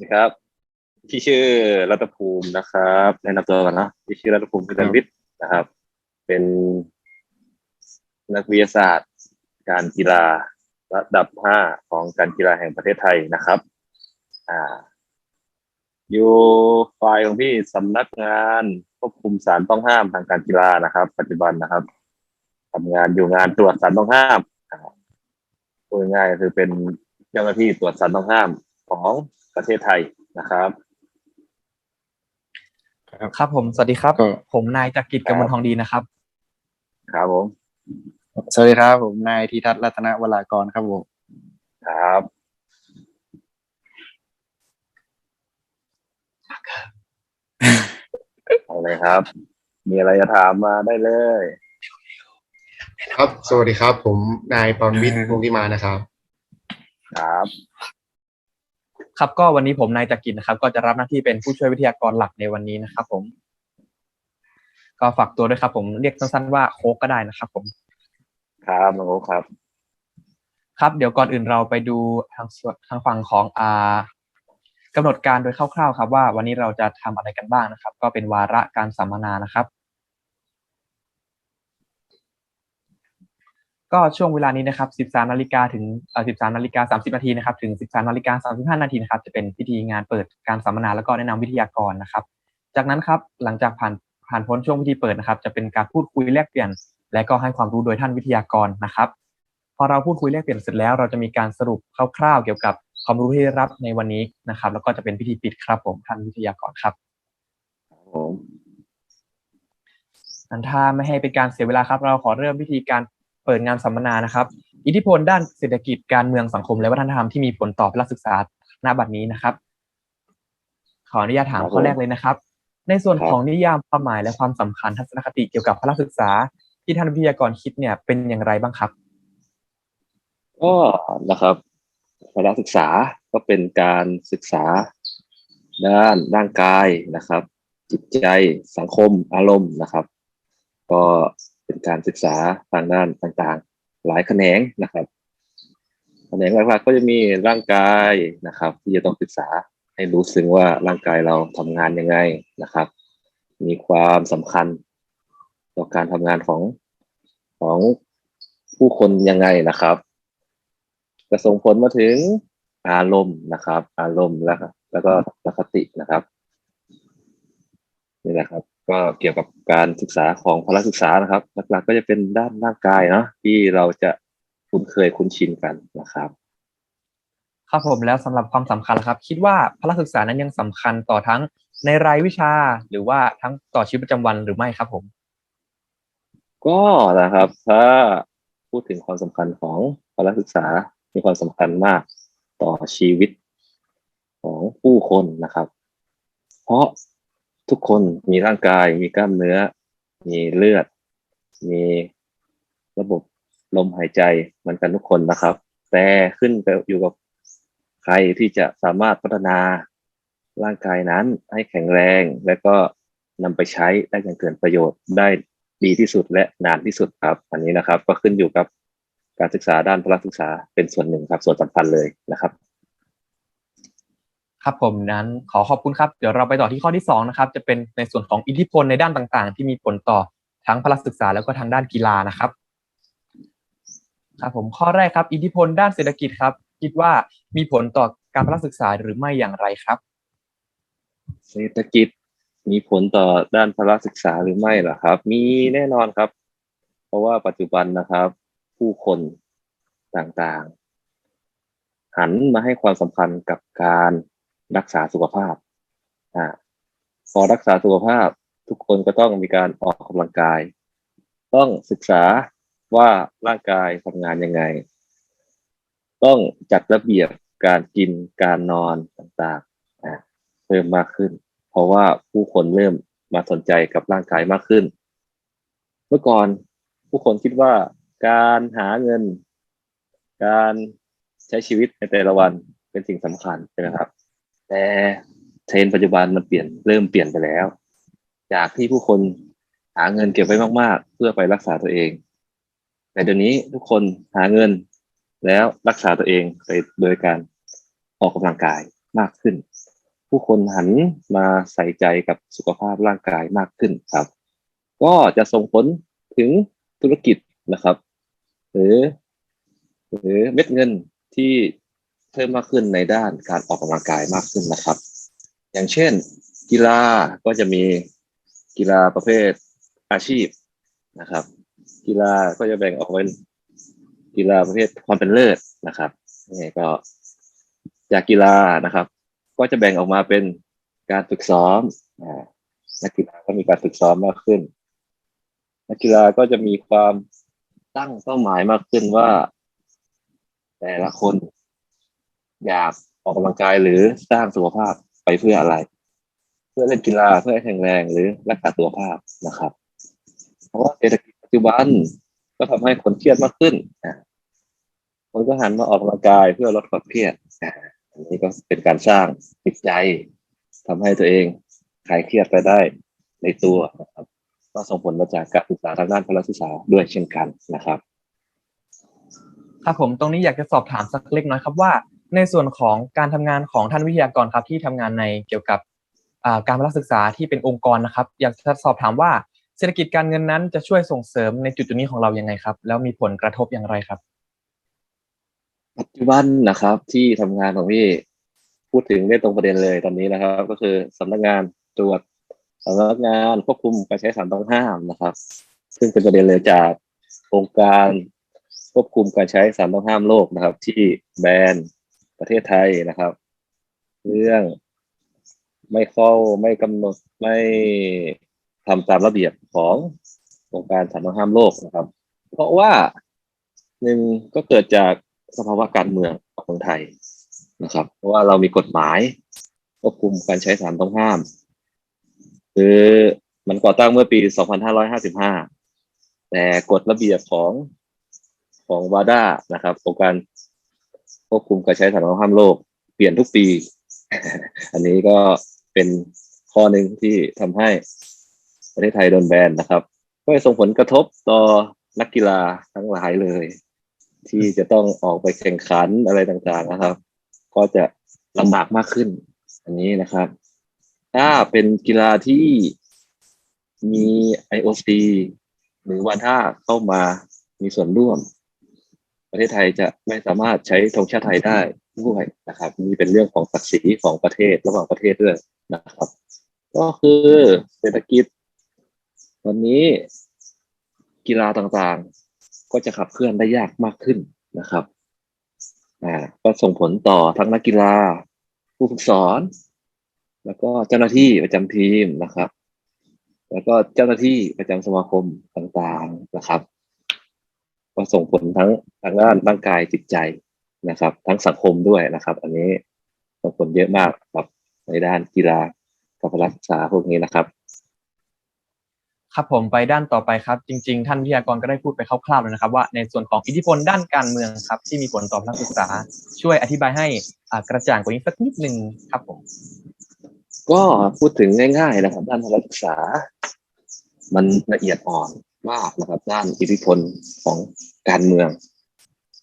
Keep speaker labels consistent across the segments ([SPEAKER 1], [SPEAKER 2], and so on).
[SPEAKER 1] ดีครับ พี่ชื่อรัตภูมินะครับแนะนำตัวกันนะพี่ชื่อรัตภูมิพิทันวิทย์นะครับ เป็นนักวิทยาศาสตร์ การกีฬาระดับห้าของการกีฬาแห่งประเทศไทยนะครับ อ่า อยู่ฝ่ายของพี่สำนักงานควบคุมสารต้องห้ามทางการกีฬานะครับ ปัจจุบันนะครับทำงานอยู่งานตรวจสารต้องห้ามพูดง่ายๆก็คือเป็นเจ้าหน้าที่ตรวจสารต้องห้ามของ ประเทศไทยนะครับ
[SPEAKER 2] ครับผมสวัสดีครับ
[SPEAKER 3] ก็
[SPEAKER 2] ผมนายจักริดกมลทองดีนะครับ
[SPEAKER 1] ครับผม
[SPEAKER 3] สวัสดีครับ ผมนายธีทัศน์รัตนวรากรครับผม
[SPEAKER 1] ครับ เอาเลยครับ มีอะไรจะถามมาได้เลย
[SPEAKER 4] ครับ สวัสดีครับ ผมนายปรวิทย์วงศ์พิมานะครับ
[SPEAKER 1] ครับ
[SPEAKER 2] ครับก็วันนี้ผมนายจักริดนะครับ ก็จะรับหน้าที่เป็นผู้ช่วยวิทยากรหลักในวันนี้นะครับ ผม ก็ฝากตัวด้วยครับ ผมเรียกสั้นๆว่าโค้กก็ได้นะครับ ผม
[SPEAKER 1] ครับน้องโอ๊คครับ
[SPEAKER 2] ครับเดี๋ยวก่อนอื่นเราไปดูทางส่วนทางฝั่งของอ่ากำหนดการโดยคร่าวๆ ครับ ว่าวันนี้เราจะทำอะไรกันบ้างนะครับ ก็เป็นวาระการสัมมนานะครับ ก็ช่วงเวลานี้นะครับ 13 นาฬิกาถึงเอ่อ13 นาฬิกา 30 นาทีนะครับ ถึง 13 นาฬิกา 35 นาทีนะครับ จะเป็นพิธีงานเปิดการสัมมนาแล้วก็แนะนำวิทยากรนะครับ จากนั้นครับ หลังจากผ่านผ่านพ้นช่วงพิธีเปิดนะครับ จะเป็นการพูดคุยแลกเปลี่ยน และก็ให้ความรู้โดยท่านวิทยากรนะครับ พอเราพูดคุยแลกเปลี่ยนเสร็จแล้ว เราจะมีการสรุปคร่าวๆเกี่ยวกับความรู้ที่ได้รับในวันนี้นะครับ แล้วก็จะเป็นพิธีปิดครับผมท่านวิทยากรครับ
[SPEAKER 1] ครับผม
[SPEAKER 2] อันถ้าไม่ให้เป็นการเสียเวลาครับ เราขอเริ่มพิธีการ เปิดงานสัมมนานะครับ อิทธิพลด้านเศรษฐกิจการเมืองสังคม และวัฒนธรรมที่มีผลต่อพละศึกษาณบัดนี้นะครับ ขออนุญาตถามข้อแรกเลยนะครับ ในส่วนของนิยามความหมายและความสำคัญทัศนคติเกี่ยวกับพละศึกษา ที่ท่านวิทยากรคิดเนี่ยเป็นอย่างไรบ้างครับ
[SPEAKER 1] ก็นะครับพละศึกษาก็เป็นการศึกษาด้านร่างกายนะครับ จิตใจสังคมอารมณ์นะครับ ก็ เป็นการศึกษาทางด้านต่างๆ หลายแขนงนะครับแขนงหลักๆก็จะมีร่างกายนะครับ ที่จะต้องศึกษาให้รู้ซึ้งว่าร่างกายเราทำงานยังไงนะครับ มีความสำคัญต่อการทำงานของของผู้คนยังไงนะครับจะส่งผลมาถึงอารมณ์นะครับ อารมณ์แล้วก็แล้วก็ทัศนคตินะครับนี่นะครับ ก็เกี่ยวกับการศึกษาของพละศึกษานะครับ หลักๆก็จะเป็นด้านร่างกายเนาะที่เราจะคุ้นเคยคุ้นชินกันนะครับ
[SPEAKER 2] ครับผมแล้วสำหรับความสำคัญล่ะครับ คิดว่าพละศึกษานั้นยังสำคัญต่อทั้งในรายวิชาหรือว่าทั้งต่อชีวิตประจำวันหรือไม่ครับผม
[SPEAKER 1] ก็นะครับ ถ้าพูดถึงความสำคัญของพละศึกษา มีความสำคัญมากต่อชีวิตของผู้คนนะครับ เพราะ ทุกคนมีร่างกาย มีกล้ามเนื้อ มีเลือด มีระบบลมหายใจเหมือนกันทุกคนนะครับ แต่ขึ้นไปอยู่กับใครที่จะสามารถพัฒนาร่างกายนั้นให้แข็งแรง และก็นำไปใช้ได้อย่างเกิดประโยชน์ได้ดีที่สุดและนานที่สุดครับ อันนี้นะครับ ก็ขึ้นอยู่กับการศึกษาด้านพละศึกษาเป็นส่วนหนึ่งครับ ส่วนสำคัญเลยนะครับ
[SPEAKER 2] ครับผมนั้นขอขอบคุณครับ เดี๋ยวเราไปต่อที่ข้อที่สองนะครับจะเป็นในส่วนของอิทธิพลในด้านต่างๆ ที่มีผลต่อทั้งพละศึกษาแล้วก็ทางด้านกีฬานะครับครับผมข้อแรกครับ อิทธิพลด้านเศรษฐกิจครับ คิดว่ามีผลต่อการพละศึกษาหรือไม่อย่างไรครับ
[SPEAKER 1] เศรษฐกิจมีผลต่อด้านพละศึกษาหรือไม่ล่ะครับ มีแน่นอนครับ เพราะว่าปัจจุบันนะครับ ผู้คนต่างๆ หันมาให้ความสำคัญกับการ รักษาสุขภาพอ่าพอรักษาสุขภาพทุกคนก็ต้องมีการออกกำลังกาย ต้องศึกษาว่าร่างกายทำงานยังไง ต้องจัดระเบียบการกินการนอนต่างๆอ่าเพิ่มมากขึ้น เพราะว่าผู้คนเริ่มมาสนใจกับร่างกายมากขึ้น เมื่อก่อนผู้คนคิดว่าการหาเงิน การใช้ชีวิตในแต่ละวันเป็นสิ่งสำคัญใช่ไหมครับ แต่เทรนปัจจุบันมันเปลี่ยนเริ่มเปลี่ยนไปแล้ว จากที่ผู้คนหาเงินเก็บไว้มาก ๆ เพื่อไปรักษาตัวเอง แต่เดี๋ยวนี้ทุกคนหาเงินแล้วรักษาตัวเองไปโดยการออกกำลังกายมากขึ้น ผู้คนหันมาใส่ใจกับสุขภาพร่างกายมากขึ้นครับ ก็จะส่งผลถึงธุรกิจนะครับ หรือ หรือเม็ดเงินที่ เพิ่มมากขึ้นในด้านการออกกำลังกายมากขึ้นนะครับ อย่างเช่น กีฬาก็จะมีกีฬาประเภทอาชีพนะครับ กีฬาก็จะแบ่งออกเป็นกีฬาประเภทความเป็นเลิศนะครับนี่ก็จากกีฬานะครับ ก็จะแบ่งออกมาเป็นการฝึกซ้อมนักกีฬาก็มีการฝึกซ้อมมากขึ้น นักกีฬาก็จะมีความตั้งเป้าหมายมากขึ้นว่า แต่ละคน อยากออกกำลังกายหรือสร้างสุขภาพไปเพื่ออะไร เพื่อเล่นกีฬาเพื่อแข็งแรงหรือรักษาสุขภาพนะครับ เพราะว่าเศรษฐกิจปัจจุบันก็ทำให้คนเครียดมากขึ้นอะคนก็หันมาออกกำลังกายเพื่อลดความเครียดอันนี้ก็เป็นการสร้างจิตใจทำให้ตัวเองคลายเครียดไปได้ในตัวนะครับ ก็ส่งผลมาจากการศึกษาทางด้านพลศึกษาด้วยเช่นกันนะครับ
[SPEAKER 2] ครับผมตรงนี้อยากจะสอบถามสักเล็กน้อยครับว่า ในส่วนของการทำงานของท่านวิทยากรครับที่ทำงานในเกี่ยวกับอ่าการพละศึกษาที่เป็นองค์กรนะครับ อยากจะสอบถามว่าเศรษฐกิจการเงินนั้นจะช่วยส่งเสริมในจุดจุดนี้ของเรายังไงครับ แล้วมีผลกระทบอย่างไรครับ
[SPEAKER 1] ปัจจุบันนะครับ ที่ทำงานของพี่พูดถึงได้ตรงประเด็นเลยตอนนี้นะครับ ก็คือสำนักงานตรวจสำนักงานควบคุมการใช้สารต้องห้ามนะครับ ซึ่งเป็นประเด็นเลยจากองค์การควบคุมการใช้สารต้องห้ามโลกนะครับ ที่แบน ประเทศไทยนะครับ เรื่องไม่เข้าไม่กำหนดไม่ทำตามระเบียบขององค์การสารต้องห้ามโลกนะครับ เพราะว่าหนึ่งก็เกิดจากสภาวะการเมืองของไทยนะครับ เพราะว่าเรามีกฎหมายควบคุมการใช้สารต้องห้าม คือมันก่อตั้งเมื่อปี 2555 แต่กฎระเบียบของของวาดานะครับองค์การ ควบคุมการใช้สารต้องห้ามโลก เปลี่ยนทุกปี อันนี้ก็เป็นข้อหนึ่งที่ทำให้ประเทศไทยโดนแบนนะครับ ก็ส่งผลกระทบต่อนักกีฬาทั้งหลายเลย ที่จะต้องออกไปแข่งขันอะไรต่างๆนะครับ ก็จะลำบากมากขึ้น อันนี้นะครับ ถ้าเป็นกีฬาที่มี IOC หรือวันท่าเข้ามามีส่วนร่วม ประเทศไทยจะไม่สามารถใช้ธงชาติไทยได้ด้วยนะครับนี่เป็นเรื่องของศักดิ์ศรีของประเทศระหว่างประเทศด้วยนะครับ ก็คือเศรษฐกิจ วันนี้กีฬาต่างๆ ก็จะขับเคลื่อนได้ยากมากขึ้นนะครับอ่าก็ส่งผลต่อทั้งนักกีฬา ผู้ฝึกสอน แล้วก็เจ้าหน้าที่ประจำทีมนะครับ แล้วก็เจ้าหน้าที่ประจำสมาคมต่างๆนะครับ ก็ส่งผลทั้งทางด้านร่างกายจิตใจนะครับ ทั้งสังคมด้วยนะครับ อันนี้ส่งผลเยอะมากครับในด้านกีฬากับพละศึกษาพวกนี้นะครับ
[SPEAKER 2] ครับผมไปด้านต่อไปครับ จริง ๆ ท่านวิทยากรก็ได้พูดไปคร่าวๆแล้วนะครับ ว่าในส่วนของอิทธิพลด้านการเมืองครับ ที่มีผลต่อนักศึกษา ช่วยอธิบายให้อ่ากระจ่างกว่านี้สักนิดนึงครับผม
[SPEAKER 1] ก็พูดถึงง่าย ๆ นะครับ ด้านพละศึกษา มันละเอียดอ่อน มากนะครับ ด้านอิทธิพลของการเมือง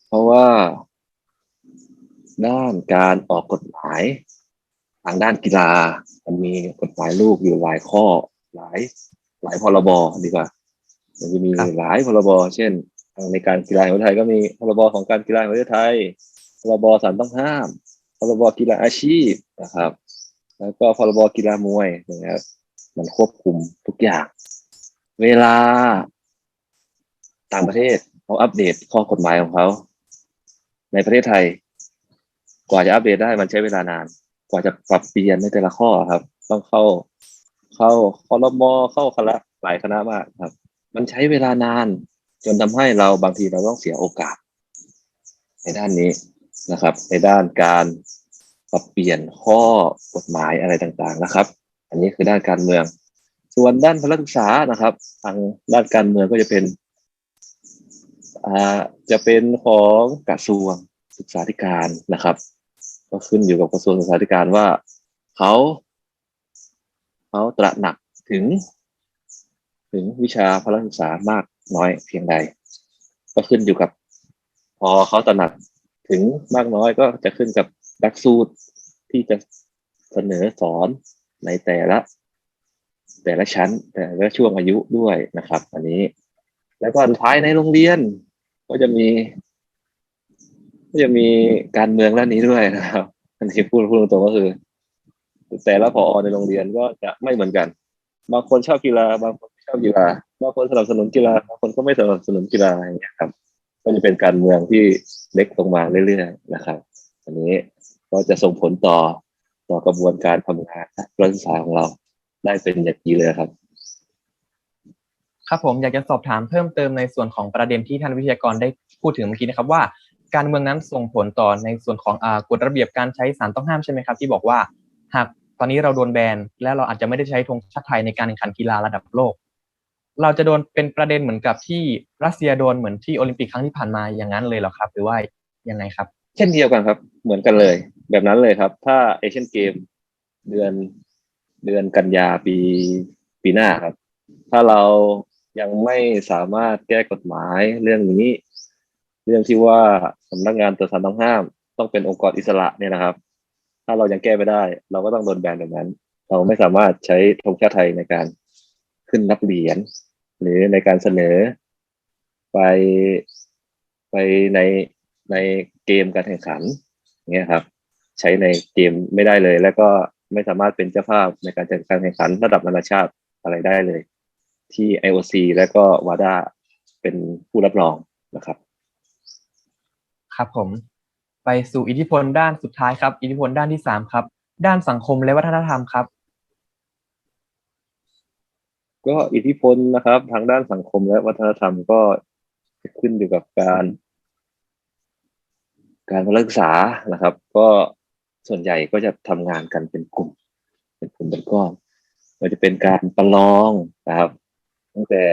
[SPEAKER 1] เพราะว่า ด้านการออกกฎหมาย ทางด้านกีฬา มันมีกฎหมายลูกอยู่หลายข้อหลายหลายพรบดีกว่า มันจะมี
[SPEAKER 2] ครับ
[SPEAKER 1] หลายพรบเช่นในการกีฬาแห่งประเทศไทยก็มีพรบของการกีฬาแห่งประเทศไทย พรบสารต้องห้าม พรบกีฬาอาชีพนะครับ แล้วก็พรบกีฬามวยนะครับ มันควบคุมทุกอย่าง เวลา ต่างประเทศเขาอัปเดตข้อกฎหมายของเขา ในประเทศไทย กว่าจะอัปเดตได้มันใช้เวลานาน กว่าจะปรับเปลี่ยนในแต่ละข้อครับ ต้องเข้า เข้าคอรมอเข้าคณะหลายคณะมากครับ มันใช้เวลานาน จนทำให้เราบางทีเราต้องเสียโอกาส ในด้านนี้นะครับ ในด้านการปรับเปลี่ยนข้อกฎหมายอะไรต่างๆนะครับ อันนี้คือด้านการเมือง ส่วนด้านพลศึกษานะครับ ทางด้านการเมืองก็จะเป็นจะเป็นของกระทรวงศึกษาธิการนะครับ ก็ขึ้นอยู่กับกระทรวงศึกษาธิการว่าเขาเขาตระหนักถึง ถึงวิชาพลศึกษามากน้อยเพียงใด ก็ขึ้นอยู่กับ พอเขาตระหนักถึงมากน้อยก็จะขึ้นกับหลักสูตรที่จะเสนอสอนในแต่ละ แต่ละชั้น แต่ละช่วงอายุด้วยนะครับ อันนี้ แล้วก็ท้ายในโรงเรียน ก็จะมี ก็จะมีการเมืองด้านนี้ด้วยนะครับ อันนี้พูดพูดตรงก็คือ แต่ละพอในโรงเรียนก็จะไม่เหมือนกัน บางคนชอบกีฬา บางคนไม่ชอบกีฬาบางคนสนับสนุนกีฬาบางคนก็ไม่สนับสนุนกีฬาอย่างเงี้ยครับ ก็จะเป็นการเมืองที่เล็กลงมาเรื่อยๆนะครับ อันนี้ก็จะส่งผลต่อต่อกระบวนการทำงานการศึกษาของเรา ได้เป็นอย่างดีเลยครับ
[SPEAKER 2] ครับผมอยากจะสอบถามเพิ่มเติมในส่วนของประเด็นที่ท่านวิทยากรได้พูดถึงเมื่อกี้นะครับว่าการเมืองนั้นส่งผลต่อในส่วนของอ่ากฎระเบียบการใช้สารต้องห้ามใช่ไหมครับ ที่บอกว่าหากตอนนี้เราโดนแบนและเราอาจจะไม่ได้ใช้ธงชาติไทยในการแข่งขันกีฬาระดับโลก เราจะโดนเป็นประเด็นเหมือนกับที่รัสเซียโดนเหมือนที่โอลิมปิกครั้งที่ผ่านมาอย่างนั้นเลยเหรอครับ หรือว่ายังไงครับ
[SPEAKER 1] เช่นเดียวกันครับ เหมือนกันเลย แบบนั้นเลยครับ ถ้าเอเชียนเกมเดือน เดือนกันยาปีปีหน้าครับ ถ้าเรายังไม่สามารถแก้กฎหมายเรื่องนี้ เรื่องที่ว่าสำนักงานตรวจสารต้องห้าม ต้องเป็นองค์กรอิสระเนี่ยนะครับ ถ้าเรายังแก้ไม่ได้ เราก็ต้องโดนแบนแบบนั้น เราไม่สามารถใช้ธงชาติไทยในการขึ้นนับเหรียญหรือในการเสนอ ไปไปในในเกมการแข่งขันเงี้ยครับ ใช้ในเกมไม่ได้เลยแล้วก็ ไม่สามารถเป็นเจ้าภาพในการจัดการแข่งขันระดับนานาชาติอะไรได้เลย ที่ IOC และก็ WADA เป็นผู้รับรองนะครับ
[SPEAKER 2] ครับผม ไปสู่อิทธิพลด้านสุดท้ายครับ อิทธิพลด้านที่สามครับ ด้านสังคมและวัฒนธรรมครับ
[SPEAKER 1] ก็อิทธิพลนะครับ ทางด้านสังคมและวัฒนธรรมก็จะขึ้นอยู่กับการ การศึกษานะครับ ก็ ส่วนใหญ่ก็จะทำงานกันเป็นกลุ่ม เป็นกลุ่มเป็นก้อนมันจะเป็นการประลองนะครับ ตั้งแต่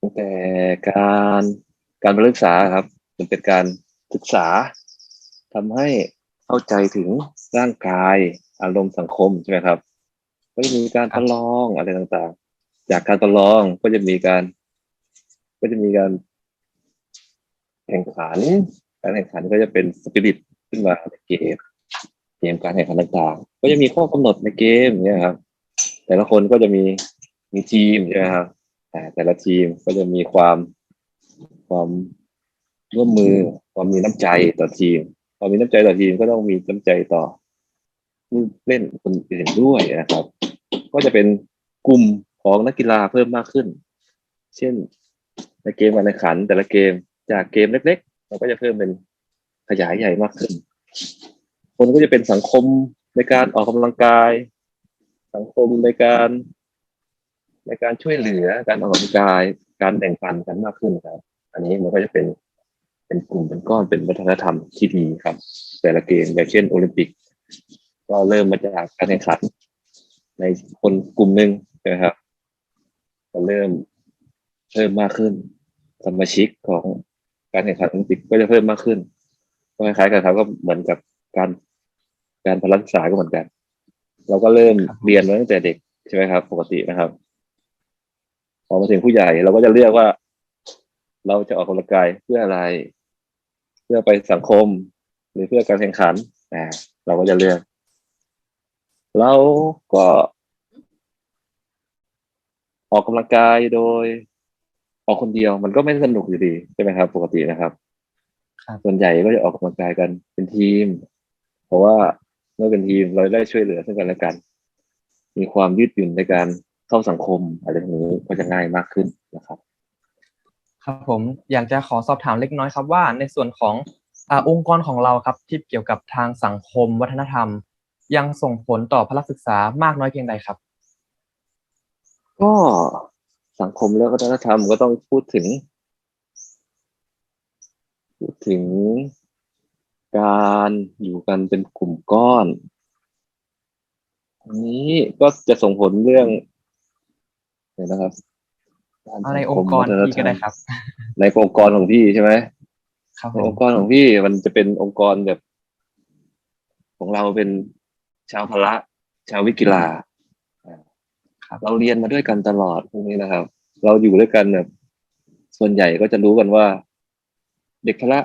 [SPEAKER 1] ตั้งแต่การการศึกษาครับ มันเป็นการศึกษาทำให้เข้าใจถึงร่างกายอารมณ์สังคมใช่ไหมครับก็จะมีการประลองอะไรต่างๆ จากการประลองก็จะมีการ ก็จะมีการแข่งขัน การแข่งขันก็จะเป็นสปิริตขึ้นมาในเกมเกมการแข่งขันต่างๆ ก็จะมีข้อกำหนดในเกมเนี่ยครับ แต่ละคนก็จะมีมีทีมใช่ไหมครับแต่ละทีมก็จะมีความความร่วมมือความมีน้ำใจต่อทีมความมีน้ำใจต่อทีมก็ต้องมีน้ำใจต่อผู้เล่นคนอื่นด้วยนะครับ ก็จะเป็นกลุ่มของนักกีฬาเพิ่มมากขึ้น เช่นในเกมการแข่งขัน แต่ละเกมจากเกมเล็กๆ เราก็จะเพิ่มเป็นขยายใหญ่มากขึ้น คนก็จะเป็นสังคมในการออกกำลังกาย สังคมในการในการช่วยเหลือการออกกำลังกาย การแบ่งปันกันมากขึ้นครับ อันนี้มันก็จะเป็นเป็นกลุ่มเป็นก้อนเป็นวัฒนธรรมที่ดีครับ แต่ละเกมอย่างเช่น โอลิมปิก ก็เริ่มมาจากการแข่งขัน ในคนกลุ่มหนึ่งนะครับก็เริ่มเพิ่มมากขึ้นสมาชิกของ การแข่งขันโอลิมปิกก็จะเพิ่มมากขึ้นก็คล้ายๆกันครับก็เหมือนกับการการพลัศึกษาก็เหมือนกัน เราก็เริ่มเรียนมาตั้งแต่เด็กใช่ไหมครับ ปกตินะครับ พอมาถึงผู้ใหญ่เราก็จะเลือกว่า เราจะออกกำลังกายเพื่ออะไร เพื่อไปสังคม หรือเพื่อการแข่งขันอ่าเราก็จะเลือกเราก็ออกกำลังกายโดย ออกคนเดียวมันก็ไม่สนุกอยู่ดีใช่ไหมครับ ปกตินะครับ
[SPEAKER 2] ครับ
[SPEAKER 1] ส่วนใหญ่ก็จะออกกำลังกายกันเป็นทีม เพราะว่าเมื่อเป็นทีมเราได้ช่วยเหลือซึ่งกันและกัน มีความยืดหยุ่นในการเข้าสังคมอะไรพวกนี้ก็จะง่ายมากขึ้นนะครับ
[SPEAKER 2] ครับผมอยากจะขอสอบถามเล็กน้อยครับว่า ในส่วนของอาองค์กรของเราครับที่เกี่ยวกับทางสังคม วัฒนธรรม ยังส่งผลต่อพละศึกษามากน้อยเพียงใดครับ
[SPEAKER 1] ก็ สังคมและวัฒนธรรมก็ต้องพูดถึง พูดถึงการอยู่กันเป็นกลุ่มก้อนอันนี้ก็จะส่งผลเรื่องเดี๋ยวนะครับด้าน
[SPEAKER 2] อะไร
[SPEAKER 1] สั
[SPEAKER 2] อง
[SPEAKER 1] คม
[SPEAKER 2] ค์กร
[SPEAKER 1] วัฒน
[SPEAKER 2] พี่
[SPEAKER 1] ธร
[SPEAKER 2] ก็
[SPEAKER 1] รม
[SPEAKER 2] ได้ครับ
[SPEAKER 1] ในองค์กรของพี่ใช่ไหม
[SPEAKER 2] ครับ
[SPEAKER 1] ใน
[SPEAKER 2] ผ
[SPEAKER 1] อ
[SPEAKER 2] ม
[SPEAKER 1] งค์กรของพี่มันจะเป็นองค์กรแบบ ของเราเป็นชาวพละ ชาววิกกีฬาอ่า
[SPEAKER 2] ครับ
[SPEAKER 1] เราเรียนมาด้วยกันตลอดพวกนี้นะครับ เราอยู่ด้วยกันแบบส่วนใหญ่ก็จะรู้กันว่า เด็กพละ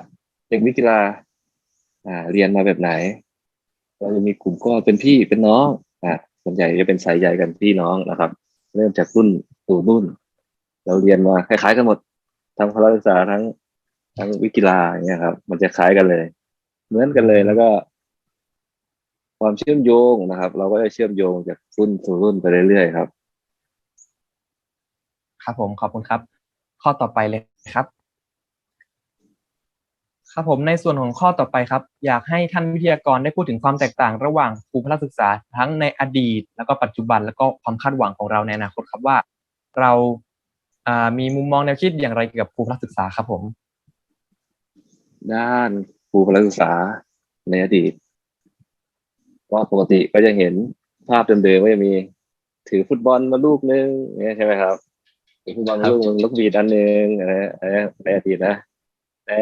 [SPEAKER 1] เด็กวิกีฬาอ่า เรียนมาแบบไหน เราจะมีกลุ่มก็เป็นพี่เป็นน้องอะส่วนใหญ่จะเป็นสายใหญ่กันพี่น้องนะครับ เริ่มจากรุ่นสู่รุ่น เราเรียนมาคล้ายๆกันหมดทั้งพละศึกษาทั้งทั้งวิกีฬาอย่าเงี้ยครับ มันจะคล้ายกันเลย เหมือนกันเลยแล้วก็ ความเชื่อมโยงนะครับ เราก็จะเชื่อมโยงจากรุ่นสู่รุ่นไปเรื่อยๆครับ
[SPEAKER 2] ครับผมขอบคุณครับ ข้อต่อไปเลยครับ ครับผมในส่วนของข้อต่อไปครับ อยากให้ท่านวิทยากรได้พูดถึงความแตกต่างระหว่างครูพละศึกษาทั้งในอดีต แล้วก็ปัจจุบันแล้วก็ความคาดหวังของเราในอนาคตครับว่า เรามีมุมมองแนวคิดอย่างไรเกี่ยวกับครูพละศึกษาครับผม
[SPEAKER 1] ด้านครูพละศึกษาในอดีตก็ปกติก็จะเห็นภาพเดิมๆก็จะมี ถือฟุตบอลมาลูกนึงเงี้ยใช่ไหมครับ ฟุตบอลมาลูกนึงลูกบีดอันหนึงอะไรอะไรในอดีตนะ แต่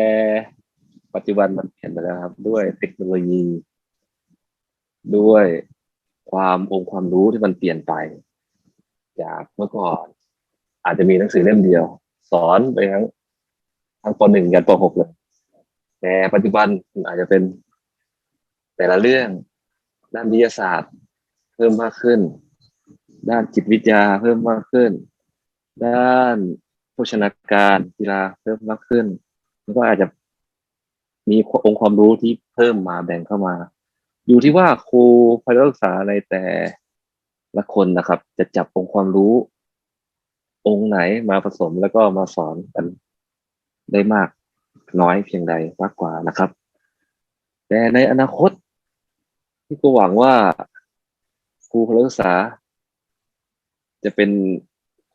[SPEAKER 1] ปัจจุบันมันเปลี่ยนไปแล้วครับ ด้วยเทคโนโลยี ด้วยความองค์ความรู้ที่มันเปลี่ยนไป จากเมื่อก่อน อาจจะมีหนังสือเล่มเดียว สอนไปทั้งทั้งปหนึ่งยันปหกเลย แต่ปัจจุบันมันอาจจะเป็น แต่ละเรื่องด้านวิทยาศาสตร์ เพิ่มมากขึ้น ด้านจิตวิทยาเพิ่มมากขึ้น ด้านโภชนาการกีฬาเพิ่มมากขึ้นแล้วก็อาจจะมีองค์ความรู้ที่เพิ่มมาแบ่งเข้ามา อยู่ที่ว่าครูพละศึกษาในแต่ละคนนะครับ จะจับองค์ความรู้ องค์ไหนมาผสมแล้วก็มาสอนกันได้มากน้อยเพียงใดมากกว่านะครับ แต่ในอนาคต ที่ก็หวังว่าครูพละศึกษา จะเป็น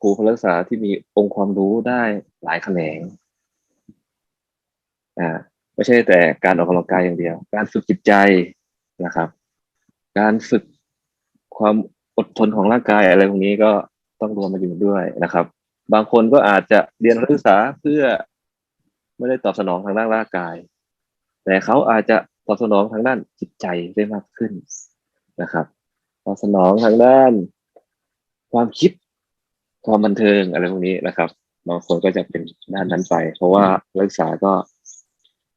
[SPEAKER 1] ครูพละศึกษาที่มีองค์ความรู้ได้หลายแขนงอ่าไม่ใช่แต่การออกกำลังกายอย่างเดียว การฝึกจิตใจนะครับ การฝึกความอดทนของร่างกายอะไรพวกนี้ก็ต้องรวมมาอยู่ด้วยนะครับ บางคนก็อาจจะเรียนพละศึกษาเพื่อไม่ได้ตอบสนองทางด้านร่างกาย แต่เขาอาจจะตอบสนองทางด้านจิตใจได้มากขึ้นนะครับ ตอบสนองทางด้านความคิด ความบันเทิงอะไรพวกนี้นะครับบางคนก็จะเป็นด้านนั้นไป เพราะว่านักศึกษาก็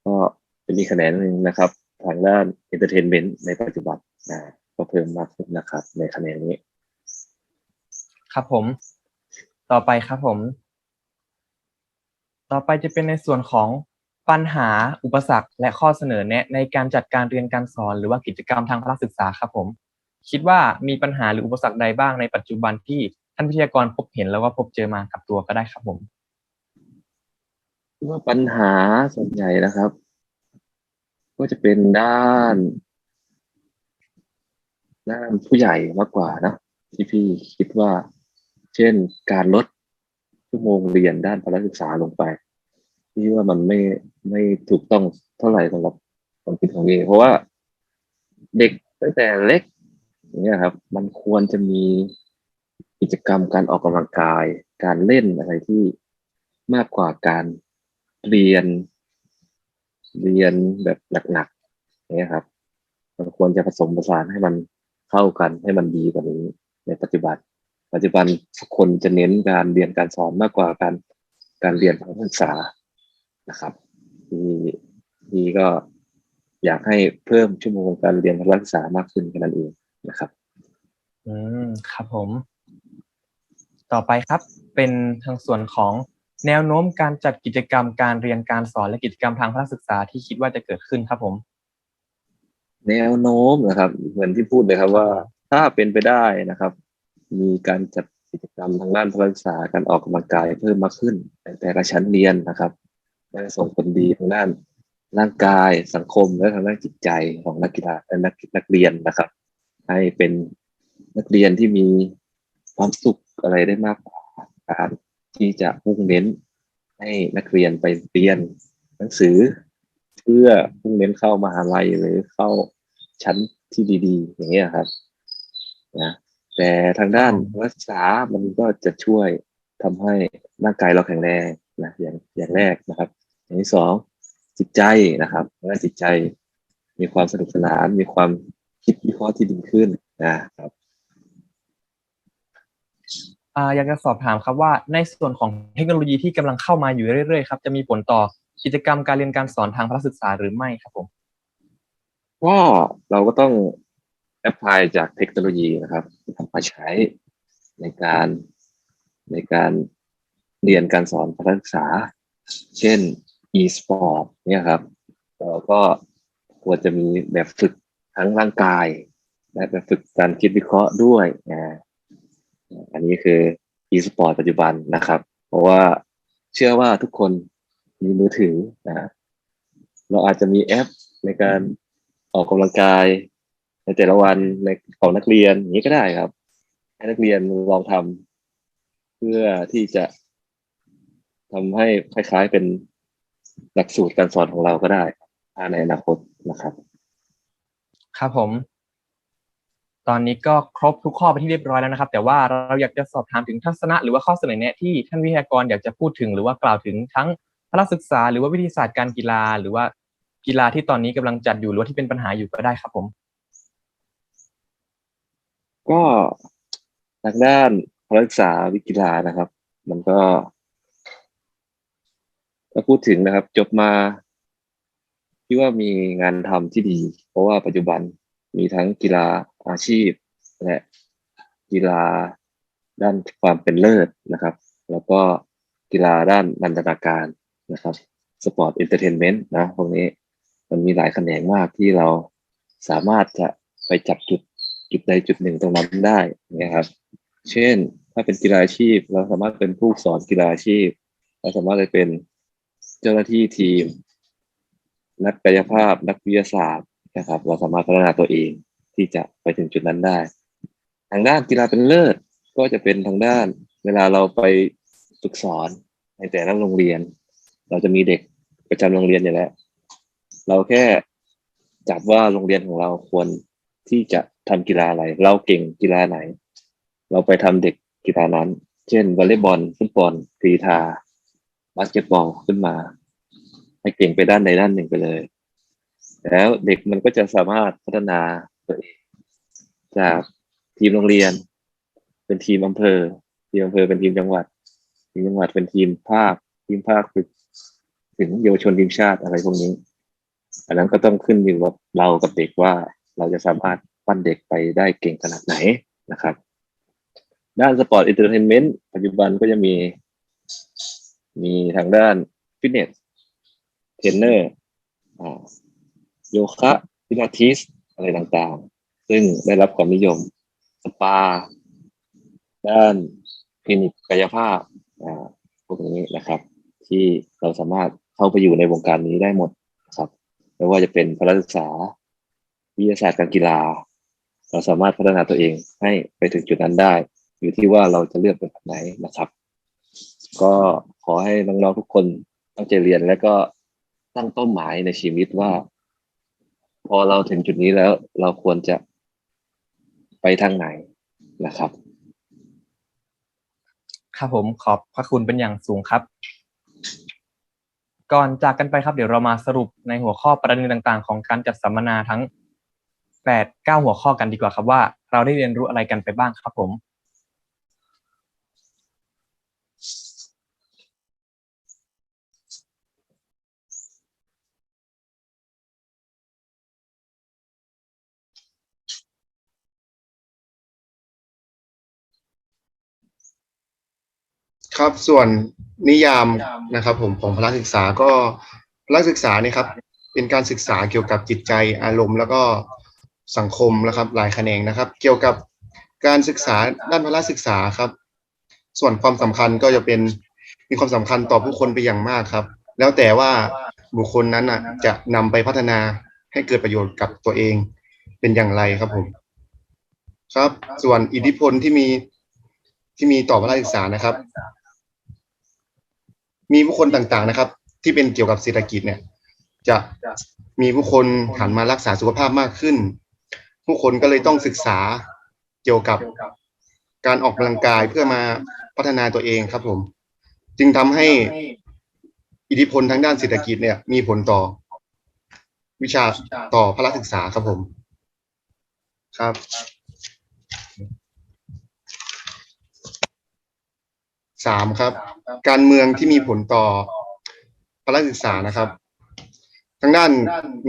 [SPEAKER 1] ก็เป็นอีกแขนงหนึ่งนะครับ ทางด้านเอนเตอร์เทนเมนต์ในปัจจุบันนะก็เพิ่มมากขึ้นนะครับ ในแขนงนี้
[SPEAKER 2] ครับผม ต่อไปครับผม ต่อไปจะเป็นในส่วนของปัญหาอุปสรรค และข้อเสนอแนะ ในการจัดการเรียนการสอน หรือว่ากิจกรรมทางพละศึกษาครับผม คิดว่ามีปัญหาหรืออุปสรรคใดบ้างในปัจจุบันที่ ท่านวิทยากรพบเห็นแล้วก็พบเจอมากับตัวก็ได้ครับผม
[SPEAKER 1] ว่าปัญหาส่วนใหญ่นะครับ ก็จะเป็นด้าน ด้านผู้ใหญ่มากกว่านะที่พี่คิดว่า เช่นการลดชั่วโมงเรียนด้านพละศึกษาลงไปที่ว่ามันไม่ไม่ถูกต้องเท่าไหร่สำหรับความคิดของพี่เพราะว่าเด็กตั้งแต่เล็กอย่างเงี้ยครับ มันควรจะมี กิจกรรมการออกกำลังกาย การเล่นอะไรที่มากกว่าการเรียน เรียนแบบหนักๆอย่างเงี้ยครับมันควรจะผสมผสานให้มันเข้ากันให้มันดีกว่านี้ ในปัจจุบัน ปัจจุบันทุกคนจะเน้นการเรียนการสอนมากกว่าการการเรียนทางศึกษานะครับที่ที่ก็อยากให้เพิ่มชั่วโมงการเรียนทางศึกษามากขึ้นแค่นั้นเองนะครับ
[SPEAKER 2] อืมครับผม ต่อไปครับ เป็นทางส่วนของแนวโน้มการจัดกิจกรรมการเรียนการสอนและกิจกรรมทางพละศึกษาที่คิดว่าจะเกิดขึ้นครับผม
[SPEAKER 1] แนวโน้มนะครับ เหมือนที่พูดเลยครับว่าถ้าเป็นไปได้นะครับ มีการจัดกิจกรรมทางด้านพละศึกษาการออกกำลังกายเพิ่มมากขึ้นในแต่ละชั้นเรียนนะครับจะส่งผลดีทางด้านร่างกายสังคมและทางด้านจิตใจของนักกีฬาและนักนักเรียนนะครับ ให้เป็นนักเรียนที่มีความสุข อะไรได้มากกว่าการที่จะมุ่งเน้นให้นักเรียนไปเรียนหนังสือ เพื่อมุ่งเน้นเข้ามหาลัยหรือเข้าชั้นที่ดีๆ อย่างเงี้ยครับนะแต่ทางด้านรักษามันก็จะช่วยทำให้ร่างกายเราแข็งแรงนะอย่างอย่างแรกนะครับ อย่างที่สองจิตใจนะครับด้านจิตใจมีความสนุกสนาน มีความคิดวิเคราะห์ที่ดีขึ้นนะครับ
[SPEAKER 2] อยากจะสอบถามครับว่าในส่วนของเทคโนโลยีที่กำลังเข้ามาอยู่เรื่อยๆครับจะมีผลต่อกิจกรรมการเรียนการสอนทางพละศึกษาหรือไม่ครับผม
[SPEAKER 1] ก็เราก็ต้องแอพพลายจากเทคโนโลยีนะครับมาใช้ในการในการเรียนการสอนการศึกษา เช่น e-sport เนี่ยครับเราก็ควรจะมีแบบฝึกทั้งร่างกาย และแบบฝึกการคิดวิเคราะห์ด้วยนะ อันนี้คือ e-sport ปัจจุบันนะครับ เพราะว่าเชื่อว่าทุกคนมีมือถือนะเราอาจจะมีแอปในการออกกำลังกาย ในแต่ละวันในของนักเรียนอย่างนี้ก็ได้ครับ ให้นักเรียนลองทำเพื่อที่จะทำให้คล้ายๆเป็นหลักสูตรการสอนของเราก็ได้ในอนาคตนะครับ
[SPEAKER 2] ครับผม ตอนนี้ก็ครบทุกข้อไปที่เรียบร้อยแล้วนะครับ แต่ว่าเราอยากจะสอบถามถึงทัศนะ หรือว่าข้อเสนอแนะที่ท่านวิทยากรอยากจะพูดถึง หรือว่ากล่าวถึงทั้งพละศึกษา หรือว่าวิทยาศาสตร์การกีฬา หรือว่ากีฬาที่ตอนนี้กำลังจัดอยู่หรือว่าที่เป็นปัญหาอยู่ก็ได้ครับผม
[SPEAKER 1] ก็ทางด้านพละศึกษาวิกีฬานะครับ มันก็ถ้าพูดถึงนะครับ จบมาที่ว่ามีงานทำที่ดี เพราะว่าปัจจุบันมีทั้งกีฬา อาชีพ และกีฬาด้านความเป็นเลิศนะครับ แล้วก็กีฬาด้านนันทนาการนะครับสปอร์ตเอนเตอร์เทนเมนต์นะพวกนี้มันมีหลายแขนงมากที่เราสามารถจะไปจับจุดจุดใดจุดหนึ่งตรงนั้นได้นะครับ เช่นถ้าเป็นกีฬาอาชีพ เราสามารถเป็นผู้สอนกีฬาอาชีพ เราสามารถไปเป็นเจ้าหน้าที่ทีม นักกายภาพนักวิทยาศาสตร์นะครับ เราสามารถพัฒนาตัวเอง ที่จะไปถึงจุดนั้นได้ ทางด้านกีฬาเป็นเลิศก็จะเป็นทางด้าน เวลาเราไปฝึกสอนในแต่ละโรงเรียน เราจะมีเด็กประจำโรงเรียนอยู่แล้ว เราแค่จับว่าโรงเรียนของเราควรที่จะทำกีฬาอะไร เราเก่งกีฬาไหน เราไปทำเด็กกีฬานั้น เช่นวอลเลย์บอลฟุตบอลกรีฑาบาสเกตบอลขึ้นมา ให้เก่งไปด้านใดด้านหนึ่งไปเลย แล้วเด็กมันก็จะสามารถพัฒนา ตัวเองจากทีมโรงเรียน เป็นทีมอำเภอ ทีมอำเภอเป็นทีมจังหวัด ทีมจังหวัดเป็นทีมภาค ทีมภาคฝึกถึงเยาวชนทีมชาติอะไรพวกนี้ อันนั้นก็ต้องขึ้นอยู่กับเรากับเด็กว่าเราจะสามารถปั้นเด็กไปได้เก่งขนาดไหนนะครับ ด้านสปอร์ตอินเตอร์เทนเมนต์ปัจจุบันก็จะมี มีทางด้านฟิตเนสเทรนเนอร์โยคะพิลาทิส อะไรต่างๆ ซึ่งได้รับความนิยม สปา ด้านคลินิกกายภาพอ่าพวกนี้นะครับ ที่เราสามารถเข้าไปอยู่ในวงการนี้ได้หมดครับไม่ว่าจะเป็นพละศึกษา วิทยาศาสตร์การกีฬา เราสามารถพัฒนาตัวเองให้ไปถึงจุดนั้นได้ อยู่ที่ว่าเราจะเลือกเป็นแบบไหนนะครับ ก็ขอให้น้องๆทุกคนตั้งใจเรียนและก็ตั้งเป้าหมายในชีวิตว่า พอเราถึงจุดนี้แล้วเราควรจะไปทางไหนนะครับ
[SPEAKER 2] ครับผมขอบพระคุณเป็นอย่างสูงครับ ก่อนจากกันไปครับ เดี๋ยวเรามาสรุปในหัวข้อประเด็นต่าง ๆ ของการจัดสัมมนาทั้งแปดเก้าหัวข้อกันดีกว่าครับว่า เราได้เรียนรู้อะไรกันไปบ้างครับผม
[SPEAKER 4] ครับส่วนนิยามนะครับ ผมของพละศึกษาก็พละศึกษานี่ครับ เป็นการศึกษาเกี่ยวกับจิตใจอารมณ์แล้วก็สังคมนะครับหลายแขนงนะครับ เกี่ยวกับการศึกษาด้านพละศึกษาครับ ส่วนความสำคัญก็จะเป็นมีความสำคัญต่อผู้คนไปอย่างมากครับ แล้วแต่ว่าบุคคลนั้นอะ จะนำไปพัฒนาให้เกิดประโยชน์กับตัวเองเป็นอย่างไรครับผม ครับ ส่วนอิทธิพลที่มีที่มีต่อพละศึกษานะครับ มีผู้คนต่างๆนะครับ ที่เป็นเกี่ยวกับเศรษฐกิจเนี่ย จะมีผู้คนหันมารักษาสุขภาพมากขึ้น ผู้คนก็เลยต้องศึกษาเกี่ยวกับการออกกำลังกายเพื่อมาพัฒนาตัวเองครับผม จึงทำให้อิทธิพลทางด้านเศรษฐกิจเนี่ย มีผลต่อ วิชาต่อพละศึกษาครับผม ครับ สามครับ การเมืองที่มีผลต่อพละศึกษานะครับ ทางด้าน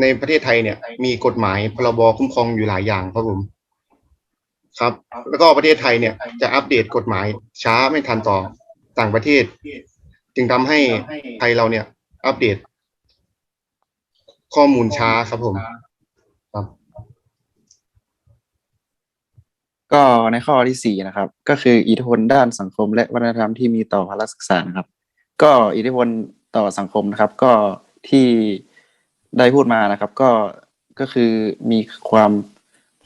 [SPEAKER 4] ในประเทศไทยเนี่ย มีกฎหมายพรบคุ้มครองอยู่หลายอย่างครับผมครับ แล้วก็ประเทศไทยเนี่ยจะอัปเดตกฎหมายช้าไม่ทันต่อต่างประเทศ จึงทำให้ไทยเราเนี่ย อัปเดต ข้อมูลช้าครับผมครับ
[SPEAKER 3] ก็ในข้อที่สี่นะครับ ก็คืออิทธิพลด้านสังคมและวัฒนธรรมที่มีต่อพละศึกษานะครับ ก็อิทธิพลต่อสังคมนะครับ ก็ที่ได้พูดมานะครับ ก็ก็คือมีความ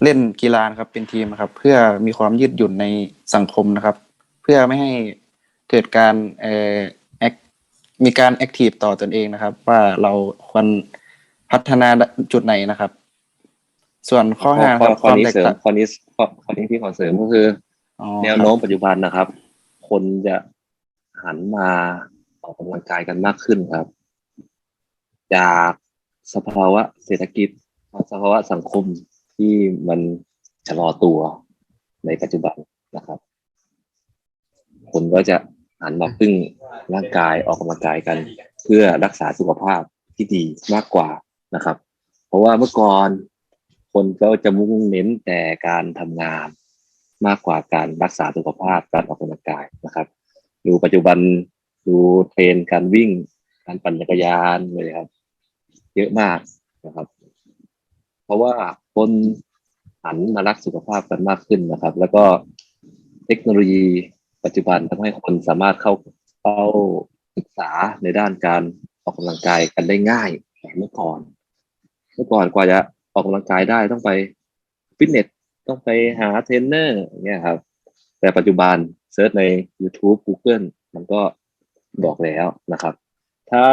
[SPEAKER 3] เล่นกีฬานะครับเป็นทีมครับ เพื่อมีความยืดหยุ่นในสังคมนะครับ เพื่อไม่ให้เกิดการเอ่อแอคมีการแอคทีฟต่อตนเองนะครับ ว่าเราควรพัฒนาจุดไหนนะครับ ส่วนข้อห้านะ
[SPEAKER 1] ข้
[SPEAKER 3] ค
[SPEAKER 1] อ
[SPEAKER 3] รับ
[SPEAKER 1] ข้อนี้
[SPEAKER 3] แตก
[SPEAKER 1] เสริม
[SPEAKER 3] ต่าง
[SPEAKER 1] ข้อนี้ข้อข้อนี้ที่ขอเสริมก็คือ
[SPEAKER 3] อ๋อ
[SPEAKER 1] แนวโน้มปัจจุบันนะครับ คนจะหันมาออกกำลังกายกันมากขึ้นครับ จากสภาวะเศรษฐกิจสภาวะสังคมที่มันชะลอตัวในปัจจุบันนะครับ คนก็จะหันมาพึ่งร่างกายออกกำลังกายกัน เพื่อรักษาสุขภาพที่ดีมากกว่านะครับ เพราะว่าเมื่อก่อน คนก็จะมุ่งเน้นแต่การทำงานมากกว่าการรักษาสุขภาพการออกกำลังกายนะครับ ดูปัจจุบันดูเทรนการวิ่ง การปั่นจักรยานเลยครับ เยอะมากนะครับ เพราะว่าคนหันมารักสุขภาพกันมากขึ้นนะครับ แล้วก็เทคโนโลยีปัจจุบันทำให้คนสามารถเข้าเข้าศึกษาในด้านการออกกำลังกายกันได้ง่ายกว่าเมื่อก่อน เมื่อก่อนกว่าจะ ออกกำลังกายได้ต้องไปฟิตเนสต้องไปหาเทรนเนอร์อย่างเงี้ยครับ แต่ปัจจุบันเซิร์ชใน YouTube Google มันก็บอกแล้วนะครับ ถ้า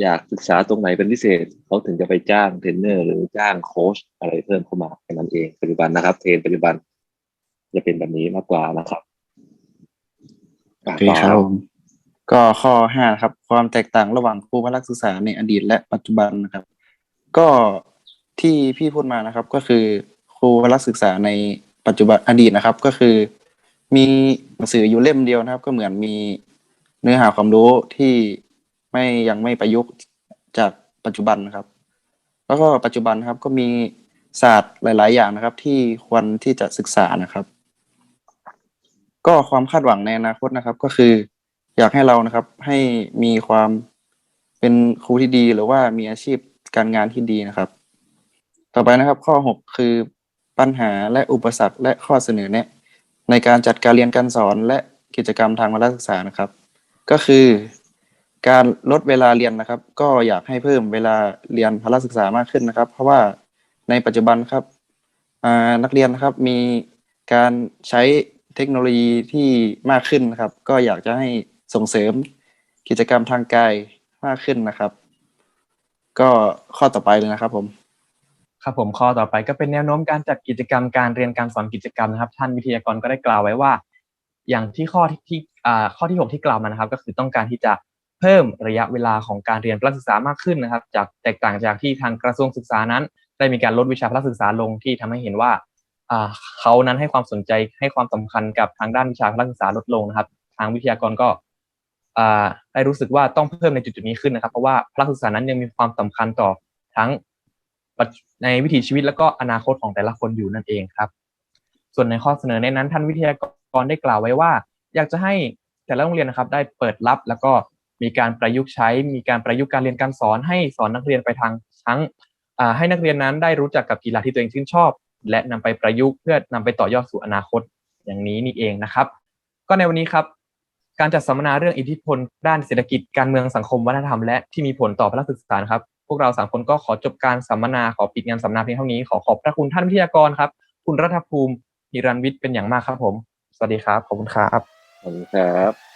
[SPEAKER 1] อยากศึกษาตรงไหนเป็นพิเศษเขาถึงจะไปจ้างเทรนเนอร์หรือจ้างโค้ชอะไรเพิ่มเข้ามาแค่นั้นเองปัจจุบันนะครับ เทรนปัจจุบันจะเป็นแบบนี้มากกว่านะครับ
[SPEAKER 3] โอเคครับผมก็ข้อห้าครับ ความแตกต่างระหว่างครูพละศึกษาในอดีตและปัจจุบันนะครับ ก็ ที่พี่พูดมานะครับ ก็คือครูพละศึกษาในปัจจุบันอดีตนะครับ ก็คือ มีหนังสืออยู่เล่มเดียวนะครับ ก็เหมือนมีเนื้อหาความรู้ที่ไม่ยังไม่ประยุกต์จากปัจจุบันนะครับ แล้วก็ปัจจุบันครับก็มีศาสตร์หลาย ๆ อย่างนะครับ ที่ควรที่จะศึกษานะครับ ก็ความคาดหวังในอนาคตนะครับ ก็คือ อยากให้เรานะครับ ให้มีความเป็นครูที่ดีหรือว่ามีอาชีพการงานที่ดีนะครับ ต่อไปนะครับ ข้อหกคือปัญหาและอุปสรรคและข้อเสนอแนะ ในการจัดการเรียนการสอนและกิจกรรมทางพละศึกษานะครับ ก็คือการลดเวลาเรียนนะครับ ก็อยากให้เพิ่มเวลาเรียนพละศึกษามากขึ้นนะครับ เพราะว่าในปัจจุบันครับนักเรียนนะครับมีการใช้เทคโนโลยีที่มากขึ้นนะครับ ก็อยากจะให้ส่งเสริมกิจกรรมทางกายมากขึ้นนะครับ ก็ข้อต่อไปเลยนะครับผม
[SPEAKER 2] ครับผมข้อต่อไปก็เป็นแนวโน้มการจัดกิจกรรมการเรียนการสอนกิจกรรมนะครับ ท่านวิทยากรก็ได้กล่าวไว้ว่า อย่างที่ข้อที่ข้อที่หกที่กล่าวมานะครับ ก็คือต้องการที่จะเพิ่มระยะเวลาของการเรียนพละศึกษามากขึ้นนะครับ จากแตกต่างจากที่ทางกระทรวงศึกษานั้น ได้มีการลดวิชาพละศึกษาลงที่ทำให้เห็นว่าเขานั้นให้ความสนใจให้ความสำคัญกับทางด้านวิชาพละศึกษาลดลงนะครับ ทางวิทยากรก็ได้รู้สึกว่าต้องเพิ่มในจุดๆนี้ขึ้นนะครับ เพราะว่าพละศึกษานั้นยังมีความสำคัญต่อทั้ง ในวิถีชีวิตแล้วก็อนาคตของแต่ละคนอยู่นั่นเองครับ ส่วนในข้อเสนอในนั้นท่านวิทยากรได้กล่าวไว้ว่า อยากจะให้แต่ละโรงเรียนนะครับ ได้เปิดรับแล้วก็มีการประยุกต์ใช้ มีการประยุกต์การเรียนการสอนให้สอนนักเรียนไปทางทั้งให้นักเรียนนั้นได้รู้จักกับกีฬาที่ตัวเองชื่นชอบ และนำไปประยุกต์เพื่อนำไปต่อยอดสู่อนาคตอย่างนี้นี่เองนะครับ ก็ในวันนี้ครับการจัดสัมมนาเรื่องอิทธิพล ด้านเศรษฐกิจการเมืองสังคมวัฒนธรรมและที่มีผลต่อพละศึกษานครับ พวกเราสามคนก็ขอจบการสัมมนาขอปิดงานสัมมนาเพียงเท่านี้ขอขอบพระคุณท่านวิทยากรครับ คุณรัฐภูมิฮิรันวิทย์เป็นอย่างมากครับผม สวัสดีครับ ขอบคุณครับ
[SPEAKER 1] ขอบคุณครับ